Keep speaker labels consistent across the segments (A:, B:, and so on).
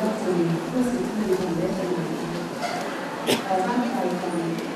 A: 各地に複数の連絡があります。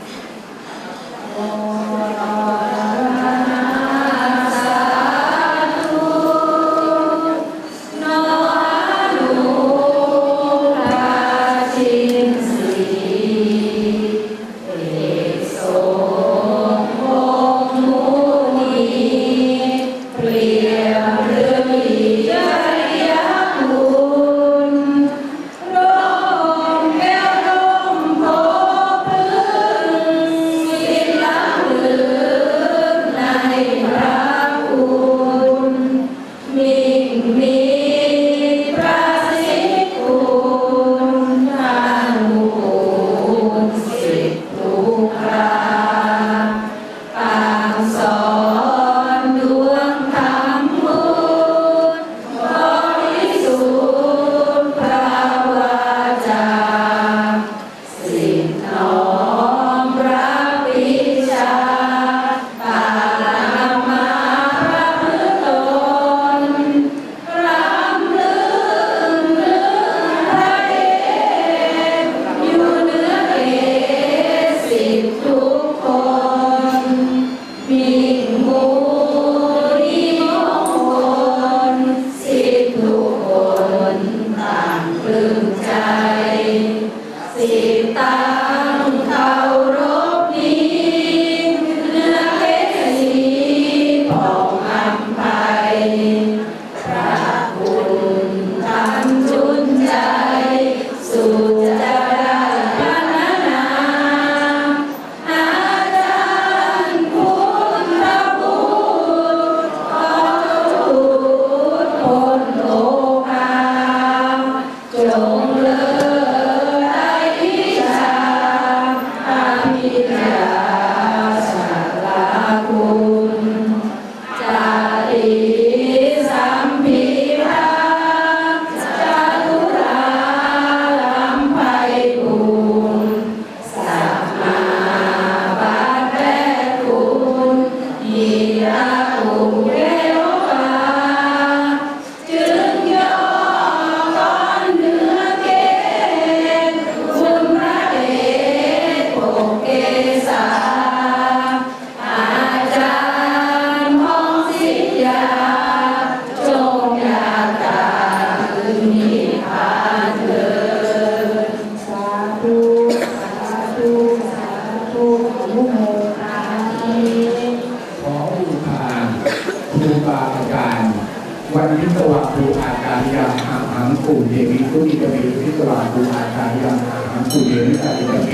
A: ยังอา
B: หังปู่เดวิตาติกเม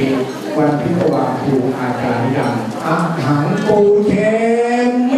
B: วันพิศวะครูอาการยังอาหังปูเท
C: น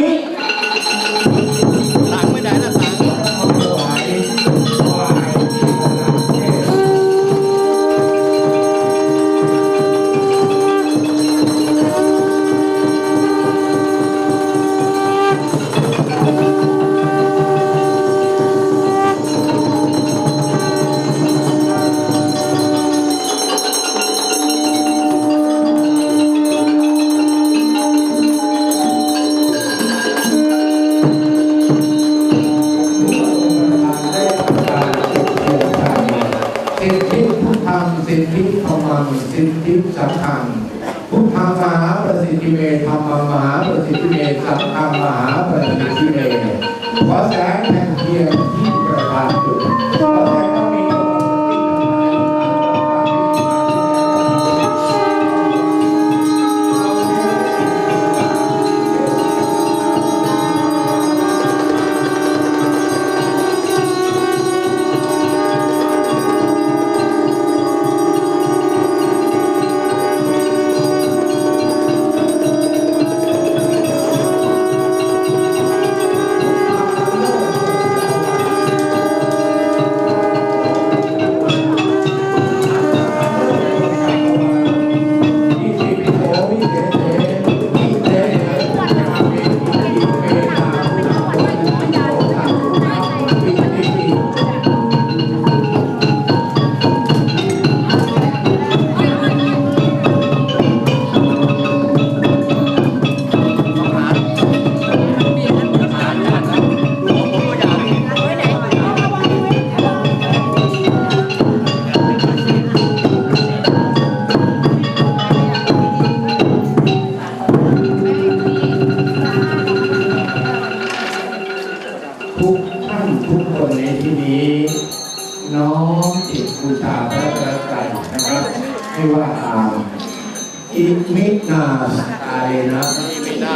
C: สิ
B: ทธิสังฆังพุทธามหาประสิทธิเมธรรมมหาประสิทธิเมสังฆังมหาประสิทธิเมขอแสงแห่งเทียนที่ประทานจุดขอแสง อิมินาส
C: กา
B: เลนะ
C: มีไม่ได้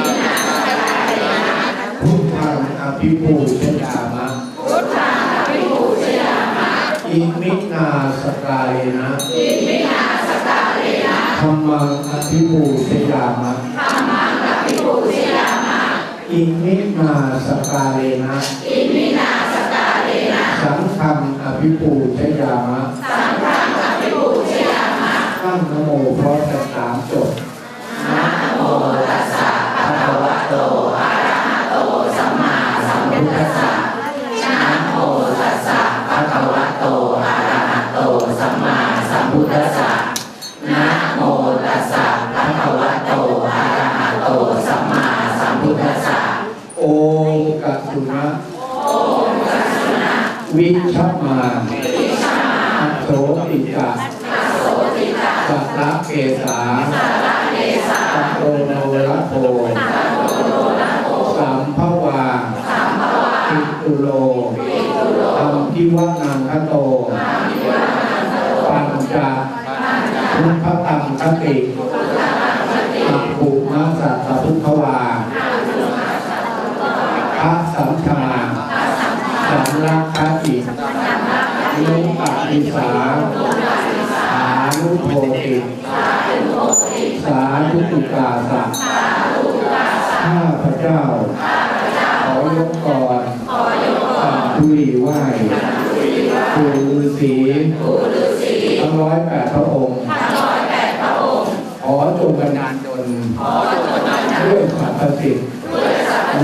B: พุทธังอภิปูชยามะพุทธังอภิปูชยามะอิมินาสกาเลนะอิมินาสกาเลนะธรรมังอภิปูชยามะธรรมังอภิปูชยามะอิมินาสกาเลนะอิมินาสกาเลนะสังฆังอภิปูชยามะสังฆังอภิปูชยามะตั้ งนะโมพร้อมกันสามจบพุทธัสสะนะโมตัสสะภะคะวะโตอะระหะโตสัมมาสัมพุทธัสสะนะโมตัสสะภะคะวะโตอะระหะโตสัมมาสัมพุทธัสสะโอมกัสสุนะโอมกัสสุนะวิชัมมาวิชัมมาอโสติกะ วนังคโตปัญจพุทธตังคติอัปปุมาสัตพุทธวาพระสัมชาสัมรักขติลุปฏิสาสานุโภติสาธุตุกาสะข้าพระเจ้า ขอยกก่อน ขอยกก่อนทุลีไหว้ ปู่ฤาษีทั้งร้อยแปดพระองค์ขอจงบันดาลดลด้วยสรรพสิทธิ์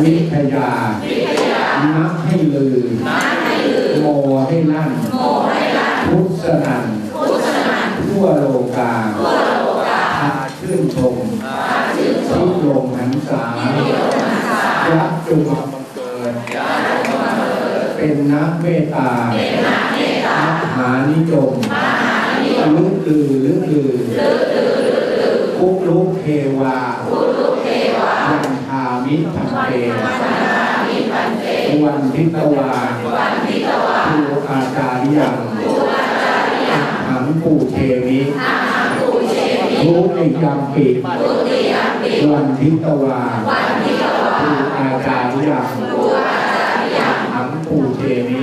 B: วิทยานักให้ลือโมให้ลั่นพุทธนันทั่วโลกาพาชื่นชมที่ลงหันษายักจุมาบังเกิด เป็นนักเมตตาม หานิยมลุกลือลึกลือคุกลุกเทวาวันทามิทันเตวันทิตวาภูอาจาริยังหังปูเทมิรู้ในยามปิดวันทิตวาภูอาจาริยังปูเทมิ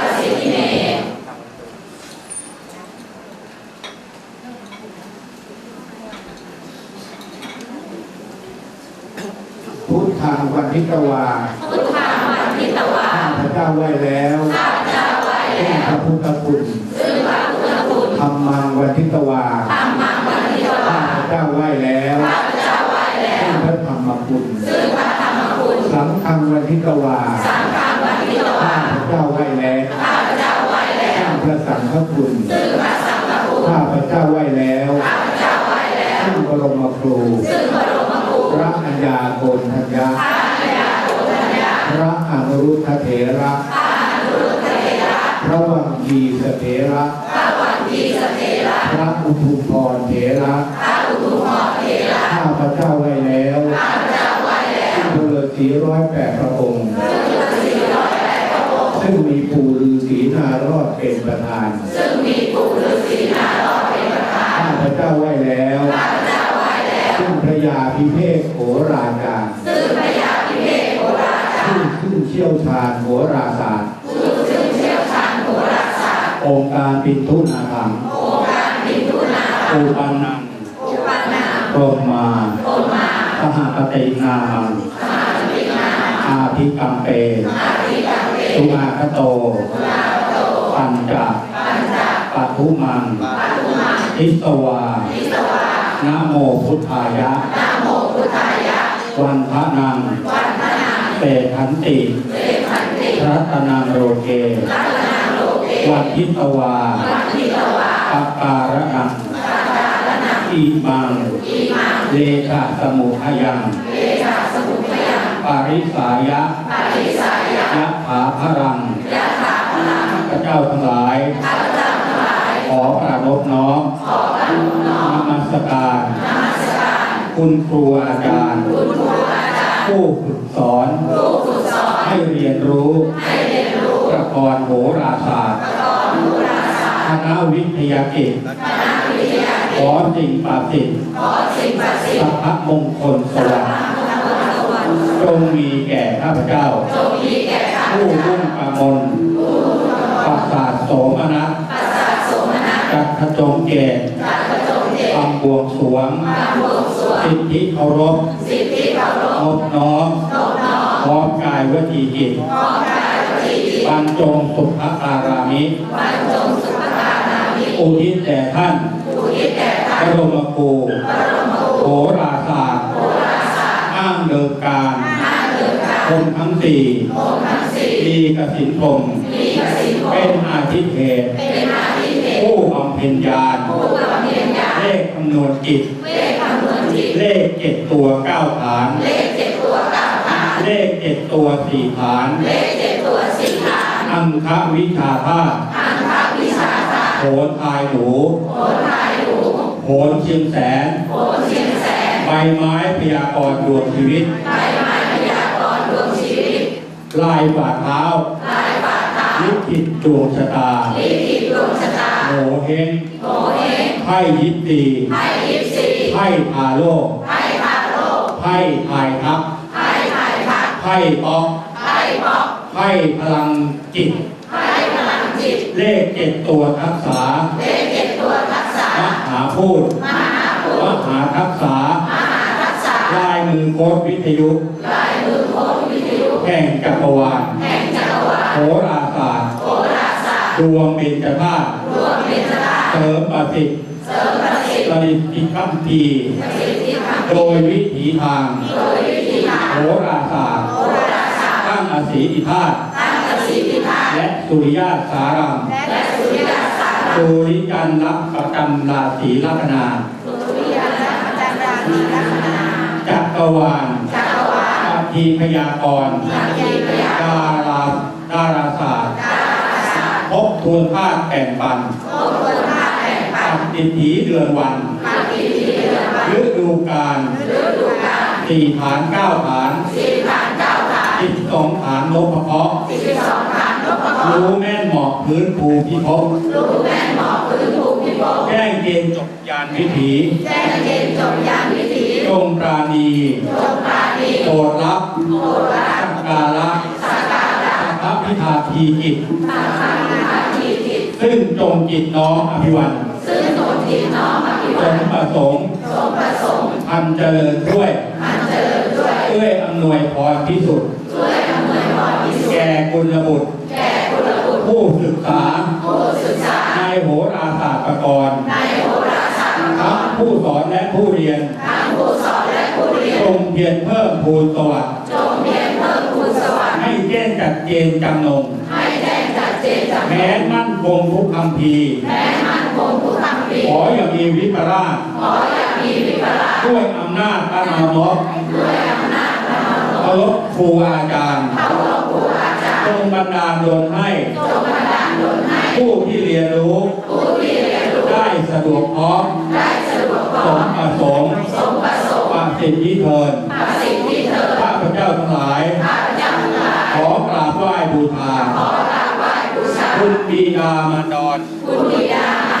B: ทธังวันทิตวาข้าพเจ้าไหวแล้วซึ่งพระพุทธคุณธรรมังวันทิตวาข้าพเจ้าไหวแล้วซึ่งพระธรรมคุณสังฆังวันทิตวาข้าพเจ้าไหวแล้วซึ่งพระสังฆคุณข้าพเจ้าไหวแล้วซึ่งบรมครูพระอัญญาโกณทัญญา พระอนุรุทธเถระพระวังคีสเถระพระอุทุมพรเถระข้าพเจ้าไว้แล้วที่พลสีร้อยแปดพระองค์ซึ่งมีปู่ฤาษีนารอดเป็นประธานข้าพเจ้าไว้แล้วซึ่งพระยาพิเภกโหราจารย์ ซึ่งซึ่งเชี่ยวชาญโหราศาสตร์ องค์การปิทุนาถังอุปันนังโรมาสหปฏินามังอาภิกัมเปสุอาคโต ปัญจปัทุมังทิสวานะโมพุทธายะ วันพระนัง เตทันติรัตนังโรเกวันทิตวาปะการะนังอีมังเลขะสมุทยังปาริสายะยะถาพรังข้าพเจ้าทั้งหลาย ขอประนบน้อมนมัสการ คุณครูอาจารย์ ผู้ฝึกสอนให้เรียนรู้ประกรณ์โหราศาสตร์คณะวิทยากิจขอสิ่งประสิทธิ์สัพพมงคลสวัสดิ์จงมีแก่ข้าพเจ้า ผู้รุ่งกมลปัสสาทโสมนัสจักขจงเกตคำบวงสรวง สิทธิเคารพนบน้อมพร้อมกายวจีจิตบรรจงสุภการามิอุทิศแด่ท่านพระบรมครูโหราศาสตร์อ้างเดิมการคนทั้งสี่มีกสินพรหมเป็นอาทิเทศผู้บำเพ็ญญาณ
D: เลขคำนวณจิต
A: เลขคำนวณจิต
D: เลขเจ็ดตัวเก้าฐาน
A: เลขเจ็ดตัวเก้าฐาน
D: เลขเจ็ดตัวสี่ฐาน
A: เลขเจ็ดตัวสี่ฐาน
D: อังควิชาธาตุ
A: อังควิชาศาสตร์
D: โหนทายหนู
A: โหนทายหนู
D: โหนเชียงแสน
A: โหนเชียงแสน
D: ใบไม้พยากรณ์ดวงชีวิต
A: ใบไม้พยากรณ์ดวงชีวิต
D: ลายฝ่าเท้า
A: ลายฝ่าเท้า
D: ลิขิตดวงชะตา
A: ลิขิตดวงชะตา
D: โหเฮง
A: โหเฮง
D: ไพ่ยิปซี
A: ไพ่ยิปซี
D: ไพ่พาโลก
A: ไพ่พาโลก
D: ไพ่ทายทัพ
A: ไพ่ไพ่พัด
D: ไพ่ป๊อก
A: ไพ่บอก
D: ไพ่พลังจิต
A: ไพ่พลังจิต
D: เลขเจ็ดตัวทักษะ
A: เลขเจ็ดตัวทักษะ
D: มหาพูด
A: มหาภู
D: ม
A: ต
D: หาทักษะ
A: มหาทักษะ
D: ลายมือโค้ดวิทยุ
A: ลายมือโคตวิทยุ
D: แห่งจักรวาล
A: แห่งจักรวาล
D: โหราศาสตร์
A: โหราศาสตร์
D: ดวงเบญจธาตุ
A: รวมเป็นสถาน
D: เสริมประสิทธิ์
A: เสริมประ สิทธิ์
D: สริปิคัมภีร์
A: ประสิทธิภาพ
D: โดยวิถีทาง
A: โดยวิธีทาง
D: โหราศาสตร์
A: โหราศาสตร์
D: ตั้งอสีอิธาตุ
A: ตั้งประสิทธิภาพ
D: และสุริยาสารัง
A: และสุริยศาสตร์
D: สุริจันทร์รับประจำราศีลัคนา
A: สุริยศาสตร์ประจำราศีลัคนา
D: จักรวาล
A: จักรวาล
D: อาทีพยากรณ์
A: สังคีพยา
D: ดาราดาราศาสตร์
A: ดาราศาสตร์
D: พบทวนธาตุแบ่งปัน อนวัน
A: ปฏิทินเดือนวัน
D: ฤดูกาล
A: ฤดูกาล
D: สี่ฐานเก้าฐาน
A: สี่ฐานเก้าฐาน
D: สิบสองฐานนพเคราะห์
A: สิบสองฐานนพเคราะห์
D: รู้แม่นเหมาะพื้นภูพิภพ
A: รู้แม่นหมอพื้นภูมิภพ
D: แจ้งเกณฑ์จบยานวิถี
A: แจ้งเกณฑ์จบยานวิถี
D: จงปราณี
A: จงปราณี
D: โปรดรับ
A: โอรา
D: สักการะ
A: สักการะ
D: สัพพพิธาทีจิต
A: สังฆาทิจิต
D: ซึ่งจงจิตน้อมอภิวัน
A: ซึ่งตนที่น้อมอภิ
D: จ
A: วั
D: ง
A: ต
D: ประสงค์
A: ทรงประสงค์
D: อันเจริญด้วย
A: อันเจริญด้วย
D: ด้วยอำนวยพรพิสุทธิ์
A: ด้วยอำนวยพรพิสุทธิ์
D: แก่กุลบุตร
A: แก่กุลบุตร
D: ผู้ศึกษา
A: ผู้ศึกษา
D: ในโหราศาสตร์ประกรณ์
A: ในโหราศาสตร์
D: ทั้งผู้สอนและผู้เรียน
A: ทั้งผู้สอนและผู้เรียน
D: จงเพียรเพิ่มพูนสวัสดิ์
A: จงเพียรเพิ่มพูนสวรรค์
D: ให้แจ้งจัดเจนจำนง
A: ให้แจ้งจัดเจนจำน
D: แม้
A: ง
D: มั่นคงทุกคำพีร์
A: แม้มัน คงทุกคำปี
D: ขออย่ามีวิปราช
A: ขออย่ามีวิปลาส
D: ด้วยอำนาจพระนามก
A: ด้วยอำนาจพระนาม
D: เคารพครูอาจารย์
A: เขาหลวงปู่อาจารย์
D: จงบันดาลดลให้
A: จงบันดาลดลให้
D: ผู้ที่เรียนรู้
A: ผู้ที่เรียนรู้
D: ได้สะดวกพร้อม
A: ได้สะดวกพ
D: ส
A: ร้อ
D: ม
A: ม
D: ประสงค์
A: สมประสงค์
D: ประสิทธิเทิน
A: ประสิทธิเถิด
D: ข้าพเจ้าทั้งหลาย
A: ข้าพเจ้าทั้งหลาย
D: ขอกราบไหว้บูชา
A: ขอกราบไหว้บูชา
D: คุณบิดามารดอน
A: คุณบิดามา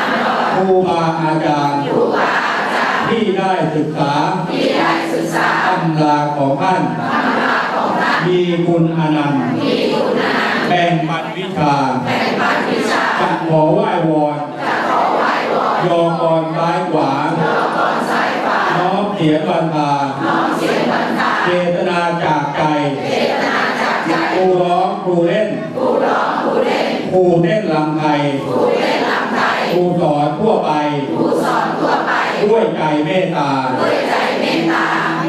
A: รดา
D: ครูบาอาจารย์
A: ครูบาอาจารย์
D: ที่ได้ศึกษา
A: ที่ได้ศึกษา
D: ตำราของท่าน
A: ตำราของท่าน
D: มีคุณอนันต์
A: มีคุณอนันต์
D: แบ่งปันวิชา
A: แบ่งปันวิชา
D: จะขอไหว้วอน
A: จะขอไหว้วอน
D: ยอกรซ้ายขวา
A: ขอก่อนสายฟ้า
D: น้อมเสียงบันทา
A: น้อมเสียงบรรดา
D: เจตนาจากใจ
A: เจตนาจากใจ
D: ครูร้องครูเล่น
A: ผู้ร้องผู้เล่น
D: ครูเต้นลำไทย รูสอนทั่วไป
A: ผู้สอนทั่วไป
D: ด้วยใจเมตตา
A: ด้วยใจเมตตา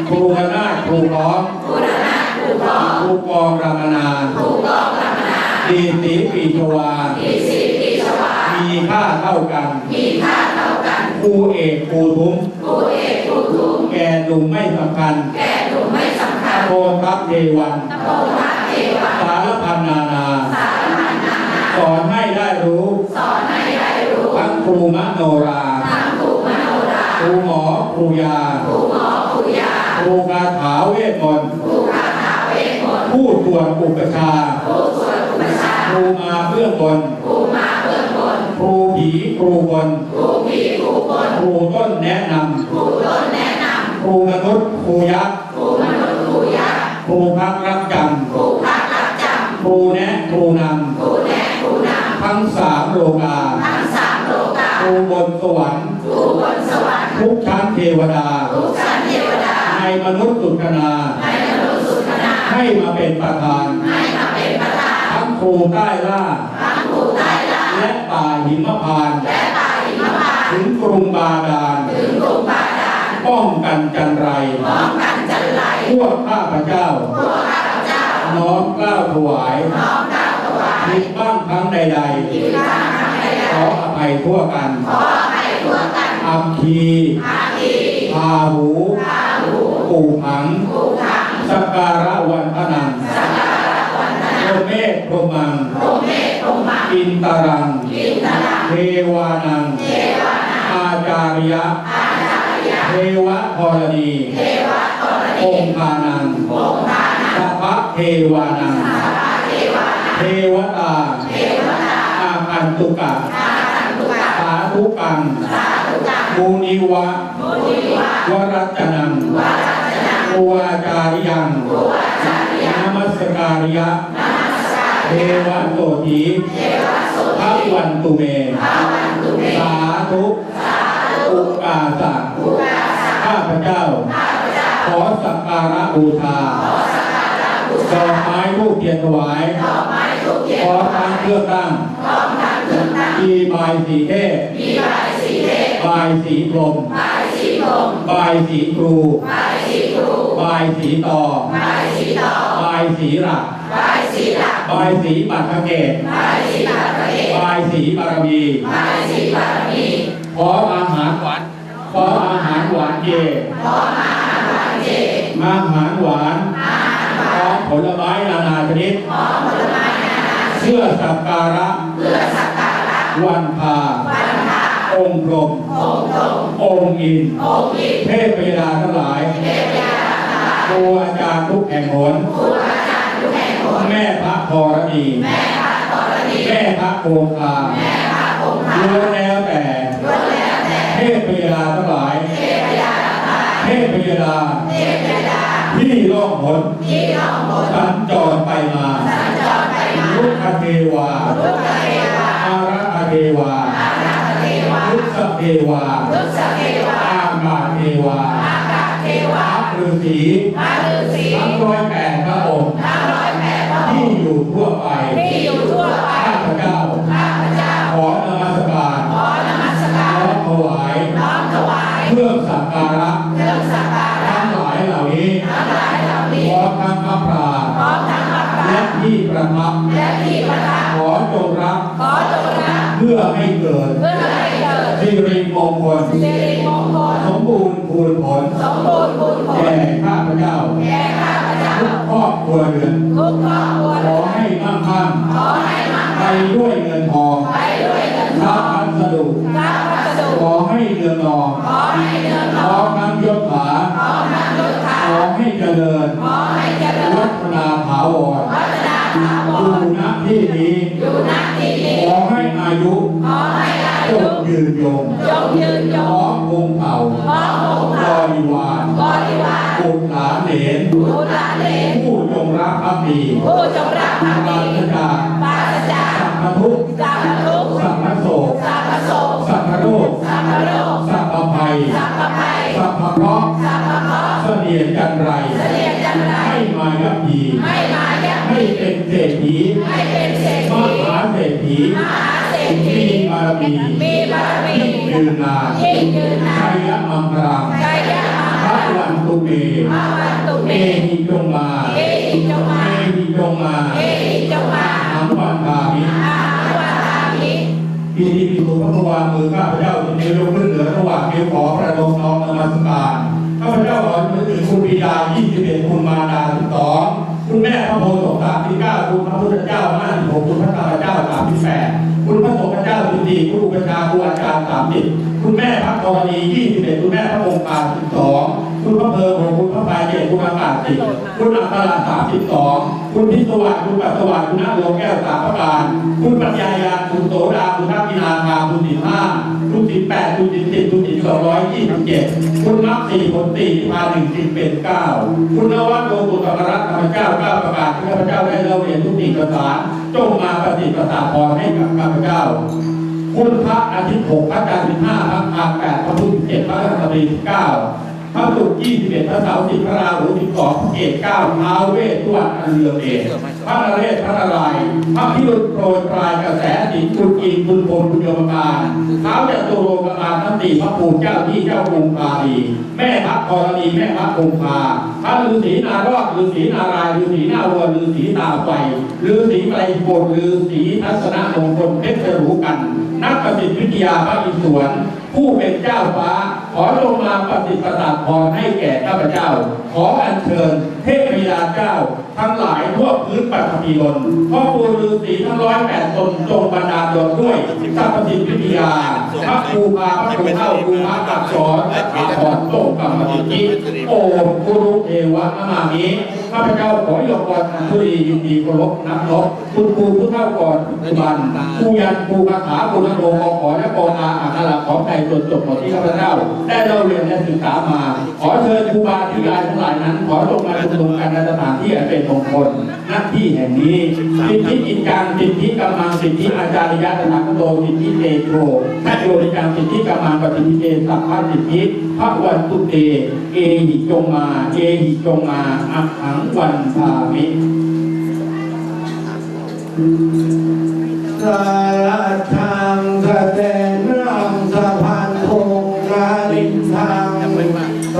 D: ครูคณะครูพร้อม
A: ผู้นานาผู้พร้อม
D: ครูกองรามนา
A: ผู้กองรำนา
D: ดีสีปีชวา
A: มีสีปีชวา
D: มีค่าเท่ากัน
A: มีค่าเท่ากัน
D: ครูเอกครูทุ้ม
A: ผู้เอกผู้ทุก
D: แกหนุ่มไม่สำคัญ
A: แก่หนุ่มไม่สำคัญ
D: โพทัพเทวัน
A: โพธาเทวา
D: สารพันนานา
A: สารพันนานา
D: สอนให้ได้รู้
A: สอนให้ได้รู้
D: ทั้งครูมโนรา
A: ทางผู้มโนรา
D: ครูหมอครูยา
A: ผู้หมอผู้ยา
D: ครูคาถาเวทมนต์
A: ผู้คาถาเวทมนต์
D: ผู้ตรวจอุปชฌาย์
A: ผู้สวดอุปชา
D: ครูมาเบื้องบน
A: ผู้มาเบื้องบน
D: ครูผีครูบน
A: ผู้ผีผู้บน
D: ครูต้นแนะน
A: ผู้ต้นแนะนำ
D: ครูมนุษย์ครูยักษ์ำ
A: ผู้มนุษย์ผู้ยา
D: ครูพักรักจ
A: ผู้พักรักจำ
D: ครูแนะครูนำ
A: ผู้แนะผู้นำ
D: ทั้งสามโลกาำ
A: ทั้งสามโลกา
D: ครูบนสวรรค์
A: ผู้บนสวรรค์
D: ทุกชั้นเทวดา
A: ทุกชั้นเทวดา
D: ในมนุษย์สุขนา
A: ในมนุษย์สุขนา
D: ให้มาเป็นประธาน
A: ให้มาเป็นประธาน
D: ทั้งครูใต้ล่า
A: ทั้งผู้ใต้ล่า
D: และป่าหิมพานต์
A: และป่าหิมพานต์
D: ถึงกรุงบาดาล
A: ถึงกรุงบาดาล
D: ป้องกันจันไร
A: พร้อมกันจันไร
D: พวกข้าพเจ้า
A: พวกข้าพเจ้า
D: น้อมเกล้าวถวาย
A: น้อมกล่าวถวาย
D: ผิดบ้างครั้งใด
A: ที่ข้าทำใด
D: ๆขออ ภัยทั่วกัน
A: ๆขอให้ทั่วกัน
D: อาอัคคีพาหูปูหังสักการะวันพนังโรเมศพรหมังอินตรังเทวานังอาจาริยะเทวะธรณีองค์พานังสัพพะเทวานังเทวตาอาคันตุกะสา ธุกังมูนิวะวรัจนังโอวาจาริยังนามัสการิยะเทวะโสถีพระวันตุเม สาธุอุกาสะข้าพเจ้า ขอสักการะบูชาดอกไม้ทูกเทียนถวายขอทานเครื่องตั้ง ขุนงมีบายสีเทพมีบายสีเทพบายสีกลมบายสีกลมบายสีครูบายสีครูบายสีตอบายสีตอบายสีหลักบายสีหลักบายสีปัตตเกตบายสีปัตตเกตบายสีบารมีบายสีบารมีขออาหารหวานขออาหารหวานเยขออาหารหวานเยมาอาหารหวานของผลไม้นานาชนิดของผลไม้นานาเชื่อสักการะเพื่อสัก วันพาองค์พรหมองค์อิน เทพเวลาทั้งหลายครูอาจารย์ทุกแห่งหนแม่พระธรณีแม่พระโคงคาล้วนแล้วแต่ เทพเวลาทั้งหลาย เทพเวลา ที่ล่องหนสัญจรไปมาลุกขเทวาอารักข เทวาลุกขเทวาอากาศเทวาพระฤาษีทั้งร้อยแปดพระองค์ที่อยู่ทั่วไปข้าพเจ้าขอนมัสการน้อมถวายเครื่องสักการะทั้งหลายเหล่านี้ขอทั้งพระพราและที่ประทับ ริมงคลสมบูรณ์พูนผลแก่ข้าพเจ้าทุกครอบครัวเรือนขอให้มั่งคั่งไปด้วยเงินทองทรัพย์พัสดุขอให้เรืองรองขอทั้งยศถาขอให้เจริญวัฒนาถาวรอยู่ณที่นี้ขอให้อายุจ งยืนยงขอคงเผ่าบริวารบุตรหลานเหลนผู้จงรักภักดี
A: ผู้จงรักภัก
D: ปรา
A: ดี
D: ศจาก
A: ปราศจาก
D: สัพพทุกข์
A: สัพพทุกข์
D: สัพพโศก
A: สัพพโศก
D: สัพพโรค
A: สัพพโรค
D: สัพพภัย
A: สัพพภัย
D: สัพพเคราะห์
A: สัพพเคราะห์
D: เสนียดจันไร
A: เสลียดจันไร
D: ให้มายับยี
A: ไม่มายับ
D: ให้เป็นเศรษฐี
A: ให้เป็นเศรษ
D: ม
A: ฐี
D: หาเศรษฐี
A: มหาเศรษฐี
D: มีบารมี
A: มีบารมี
D: ยืนนาน
A: ยิ่งยืนนา
D: ชั
A: น
D: ยะมังคลัง
A: ใจยะ
D: พ
A: มา
D: ระวันตุเม
A: พระวันตุ
D: เอ
A: เม
D: หิจงมา
A: เอหิจงมาเอ
D: หิจงมา
A: เอหิจงมา
D: หังวันทามิ
A: อาหารวันอามิ
D: ปีนี้ปีถูกพระวางมือข้าพเจ้าจะยกขึ้นเหนือระหว่างเกี่ยวขอประดมน้อมนมัสการข้าพเจ้าขอนึกถึงคุณบิดา21คุณมาดา12คุณแม่พระโพธิ์สม39คุณพระพุทธเจ้า56คุณพระธรรมเจ้า38 คุณพระสงฆ์เจ้า14คุณอุปชาครูอาจารย์สามสิบคุณแม่พระกรณี21คุณแม่พระองค์การ12คุณพระเพลิง6คุณพระพายเกศคุณอากาศ10คุณอัตรามสิบสองคุณพิศวาสคุณปัสวาสคุณนาโลแก้วสามประการ คุณปัญญายาคุณโสดาคุณทักกินาคาคุณสิบห้า คุณสิบแปดคุณสิบสิบคุณสิบสองร้อยยี่สิบเจ็ดคุณนับสี่ผลสี่พาหนึ่งสิบเป็นเก้าคุณนวัดโลกุตตรัตน์ธรรมเจ้าเก้าประกาศที่ข้าพเจ้าได้เล่าเรียนทุกสิ่งประสานจงมาปฏิประสาพรให้กับข้าพเจ้า คุณพระอาทิตย์หกพระจันทร์สิบห้าพระอาทิตย์แปดพระพุธสิบเจ็ดพระพฤหัสบดีสิบเก้า พระศุกร์ยี่สิบเอ็ดพระเสาร์สิบพระราหูสิบสองพระเกศเก้าท้าวเวสสุวรรณอันเรือเดชพระนเรศพระนารายพระพิรุณโปรยปลายกระแสสิงคุณอินคุณพลคุณโยมการเท้าวจตุโลการทั้งสี่พระภูมิเจ้าที่เจ้ากรุงพาลีแม่พระธรณีแม่พระคงคาพระฤาษีนารอดฤาษีนารายฤาษีนาวัวฤาษีตาไฟฤาษีไกรโกฏฤาษีทัศนมงคลเพชรรูกัน นักประสิทธิวิทยาพระอิศวรผู้เป็นเจ้าฟ้า ขอลงมาปฏิปทาพรให้แก่ข้าพเจ้า ขออัญเชิญเทพบิดาเจ้า ทั้งหลายทั่วพื้นปัตภีรนพ่อปู่ฤาษีทั้งร้อยแปดตนจงบันดาลดลด้วยสัพพสิทธิวิทยาพระครูพาพระครูเท่าครูพระกักสอนและขาพรโตกรรมสิทธิโอมกุรุเทวะนามามิข้าพเจ้าขอยกกรอันทุรียินดีเคารพนับนบคุณครูผู้เท่าก่อนปัจจุบันครูยันครูคาถาครูนโรกขอและกองอาอาคาราของในส่วนจบของที่ข้าพเจ้าได้เล่าเรียนและศึกษามา ขอเชิญครูบาอาจารย์ทั้งหลายนั้น ขอลงมาชุมนุมกันในสถานที่เป็นมงคลณที่แห่งนี้สิทธิกิจการสิทธิกำลังสิทธิอาจาริยะตถาคโตสิทธิเตโชทัตโยนิจังสิทธิกำลังปฏิทิเตสัพพะสิทธิพระวันตุเต เอหิจงมาเอหิจงมาอักขังวันพามิ
B: สารทังสะเด ป